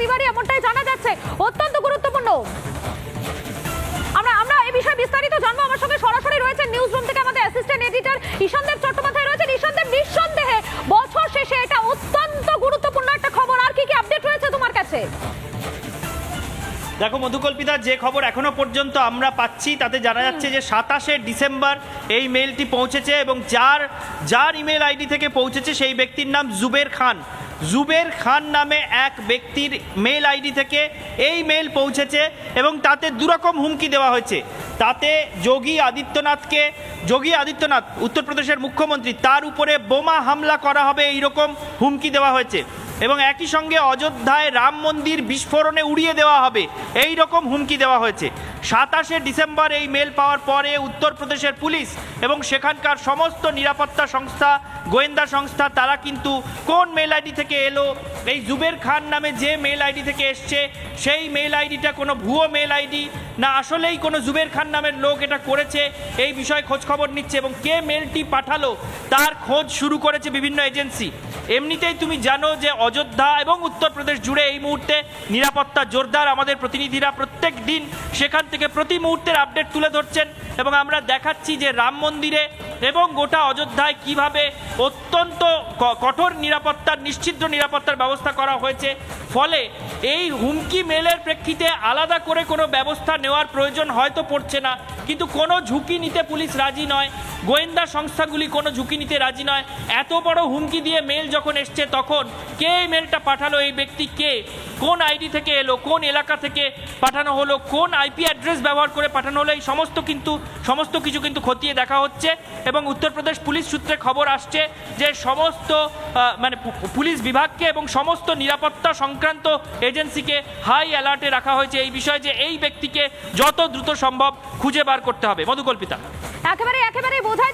তিওয়ারি এমনটাই জানা যাচ্ছে। অত্যন্ত গুরুত্বপূর্ণ। আমরা আমরা এই বিষয়ে বিস্তারিত জানব। আমার সঙ্গে সরাসরি রয়েছে নিউজ রুম থেকে আমাদের অ্যাসিস্ট্যান্ট এডিটর ঈশানদেব চট্টোপাধ্যায় রয়েছেন। ঈশানদেব নিঃসন্দেহে বছর শেষে এটা অত্যন্ত গুরুত্বপূর্ণ একটা খবর। আর কি কি আপডেট রয়েছে তোমার কাছে? দেখো মধুকল্পিতা যে খবর এখনও পর্যন্ত আমরা পাচ্ছি তাতে জানা যাচ্ছে যে সাতাশে ডিসেম্বর এই মেলটি পৌঁছেছে এবং যার যার ইমেল আইডি থেকে পৌঁছেছে সেই ব্যক্তির নাম জুবের খান। জুবের খান নামে এক ব্যক্তির মেল আইডি থেকে এই মেল পৌঁছেছে এবং তাতে দুরকম হুমকি দেওয়া হয়েছে। তাতে যোগী আদিত্যনাথকে, যোগী আদিত্যনাথ, উত্তরপ্রদেশের মুখ্যমন্ত্রী, তার উপরে বোমা হামলা করা হবে এইরকম হুমকি দেওয়া হয়েছে এবং একই সঙ্গে অযোধ্যায় রাম মন্দির বিস্ফোরণে উড়িয়ে দেওয়া হবে এই রকম হুমকি দেওয়া হয়েছে। সাতাশে ডিসেম্বর এই মেল পাওয়ার পরে উত্তরপ্রদেশের পুলিশ এবং সেখানকার সমস্ত নিরাপত্তা সংস্থা, গোয়েন্দা সংস্থা, তারা কিন্তু কোন মেল আইডি থেকে এলো, এই জুবের খান নামে যে মেল আইডি থেকে এসছে, সেই মেল আইডিটা কোনো ভুয়ো মেল আইডি না আসলেই কোনো জুবের খান নামের লোক এটা করেছে, এই বিষয়ে খোঁজ খবর নিচ্ছে এবং কে মেলটি পাঠালো তার খোঁজ শুরু করেছে বিভিন্ন এজেন্সি। এমনিতেই তুমি জানো যে অযোধ্যা এবং উত্তরপ্রদেশ জুড়ে এই মুহূর্তে নিরাপত্তা জোরদার আমাদের প্রতিনিধিরা প্রত্যেক দিন সেখান থেকে প্রতি মুহূর্তের আপডেট তুলে ধরছেন এবং আমরা দেখাচ্ছি যে রাম মন্দিরে এবং গোটা অযোধ্যায় কীভাবে অত্যন্ত কঠোর নিরাপত্তার, নিশ্চিদ্র নিরাপত্তার ব্যবস্থা করা হয়েছে। ফলে এই হুমকি মেলের প্রেক্ষিতে আলাদা করে কোনো ব্যবস্থা নেওয়ার প্রয়োজন হয়তো পড়ছে না। কিন্তু কোনো ঝুঁকি নিতে পুলিশ রাজি নয়। গোয়েন্দা সংস্থাগুলি কোনো ঝুঁকি নিতে রাজি নয়। এত বড় হুমকি দিয়ে মেল যখন এসছে, তখন কে এই মেলটা পাঠালো, এই ব্যক্তি কে? কোন আইডি থেকে এলো, কোন এলাকা থেকে পাঠানো হলো, কোন আইপি অ্যাড্রেস ব্যবহার করে পাঠানো হলো, এই সমস্ত কিন্তু, সমস্ত কিছু কিন্তু খতিয়ে দেখা হচ্ছে এবং উত্তরপ্রদেশ পুলিশ সূত্রে খবর আসছে যে সমস্ত মানে পুলিশ বিভাগকে এবং সমস্ত নিরাপত্তা সংক্রান্ত এজেন্সিকে হাই অ্যালার্টে রাখা হয়েছে। এই বিষয়ে যে এই ব্যক্তিকে যত দ্রুত সম্ভব খুঁজে বার করতে হবে। মধুকল্পিতা। একেবারে একেবারে বোঝাই